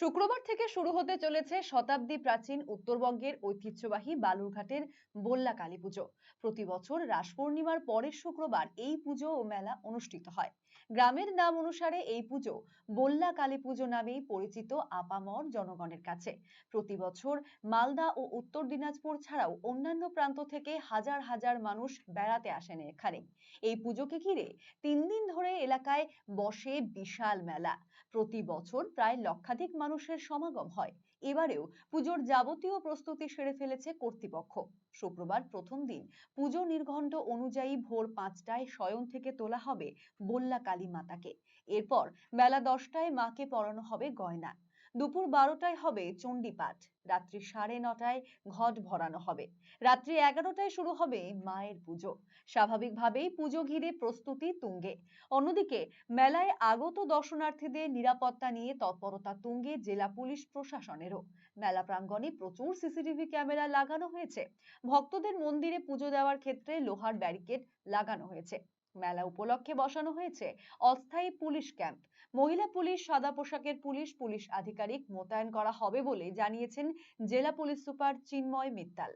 শুক্রবার থেকে শুরু হতে চলেছে শতাব্দী প্রাচীন উত্তরবঙ্গের ঐতিহ্যবাহী বালুরঘাটের বল্লা কালী পুজো। প্রতি বছর রাস পূর্ণিমার পরের শুক্রবার এই পুজো ও মেলা অনুষ্ঠিত হয়। গ্রামের নাম অনুসারে এই পুজো বল্লা কালী পুজো নামেই পরিচিত আপামর জনগণের কাছে। প্রতি বছর মালদা ও উত্তর দিনাজপুর ছাড়াও অন্যান্য প্রান্ত থেকে হাজার হাজার মানুষ বেড়াতে আসেন এখানে। এই পুজোকে ঘিরে তিন দিন ধরে এলাকায় বসে বিশাল মেলা। প্রতি বছর প্রায় লক্ষাধিক মানুষের সমাগম হয়। এবারেও পুজোর যাবতীয় প্রস্তুতি সেরে ফেলেছে কর্তৃপক্ষ। শুক্রবার প্রথম দিন পুজো নির্ঘণ্ট অনুযায়ী ভোর পাঁচটায় স্বয়ং থেকে তোলা হবে বল্লা কালী মাতাকে। এরপর বেলা দশটায় মাকে পরানো হবে গয়না। দুপুর বারোটায় হবে চণ্ডীপাঠ। রাত্রি সাড়ে নটায় ঘট ভরানো হবে। রাত্রি এগারোটায় শুরু হবে মায়ের পুজো। স্বাভাবিকভাবেই পুজো ঘিরে প্রস্তুতি তুঙ্গে। অন্যদিকে মেলায় আগত দর্শনার্থীদের নিরাপত্তা নিয়ে তৎপরতা তুঙ্গে জেলা পুলিশ প্রশাসনেরও। মেলা প্রাঙ্গণে প্রচুর সিসিটিভি ক্যামেরা লাগানো হয়েছে। ভক্তদের মন্দিরে পুজো দেওয়ার ক্ষেত্রে লোহার ব্যারিকেড লাগানো হয়েছে। মেলা উপলক্ষে বসানো হয়েছে অস্থায়ী পুলিশ ক্যাম্প। মহিলা পুলিশ সাদা পোশাকের পুলিশ পুলিশ আধিকারিক মোতায়েন করা হবে বলে জানিয়েছেন জেলা police super Chinmoy Mittal.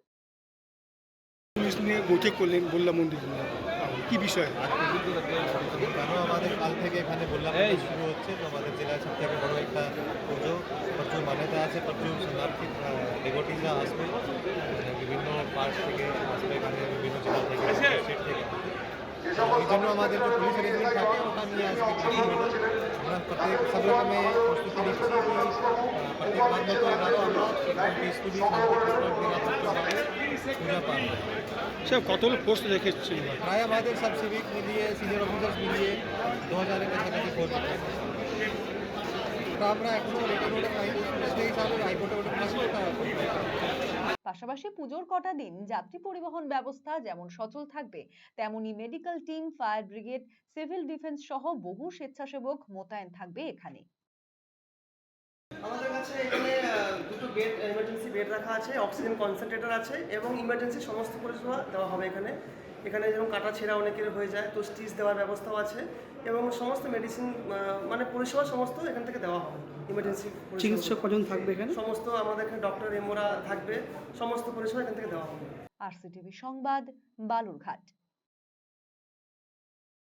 Police নিয়ে বৈঠক করলেন বললা মন্দির কি বিষয়? কেন আমাদের কাল থেকে এখানে বললাম শুরু হচ্ছে তো আমাদের জেলার সব থেকে বড় একটা পুজো। প্রচুর মান্যতা আছে প্রচুর শরণার্থী ডেভোটিসরা আসবে। বিভিন্ন পার্ট থেকে এই জন্য আমাদের যে পুলিশ অ্যারেঞ্জমেন্ট থাকে ওটা নিয়ে আসবে কিছু হলো আমরা প্রত্যেক সব রকমের প্রস্তুতি নিচ্ছি কি আহ, প্রত্যেক বার মতো এবারও আমরা একদম পিসফুলি শান্তিপূর্ণক নিরাপত্তাভাবে পূজা পালন করবো। সব কত লোক পোস্ট রেখেছিল প্রায় আমাদের সব সিভিক মিলিয়ে সিনিয়র অফিসার্স মিলিয়ে দু হাজারের কাছাকাছি ফোর্স ওটা আমরা এখনো রিটার্ন অর্ডার পাইনি সেই হিসাবে হাইকোর্টে ওটা পাচ্ছি ওটা পাশাপাশি পুজোর কটা দিন যাত্রী পরিবহন ব্যবস্থা যেমন সচল থাকবে, তেমনি medical team fire brigade civil defence সহ বহু স্বেচ্ছাসেবক মোতায়েন থাকবে এখানে। আমাদের কাছে এখানে দুটো বেড ইমার্জেন্সি বেড রাখা আছে অক্সিজেন কনসেন্ট্রেটর আছে এবং ইমার্জেন্সি সমস্ত পরিষেবা দেওয়া হবে এখানে। এখানে যেরকম কাটা ছেঁড়া অনেকের হয়ে যায় তো স্টিচ দেওয়ার ব্যবস্থাও আছে এবং সমস্ত মেডিসিন মানে পরিষেবা সমস্ত এখান থেকে দেওয়া হবে ইমার্জেন্সি চিকিৎসক কজন থাকবে এখানে? সমস্ত আমাদের এখানে ডক্টর এমোরা থাকবে সমস্ত পরিষেবা এখান থেকে দেওয়া হবে। আরসিটিভি সংবাদ বালুরঘাট।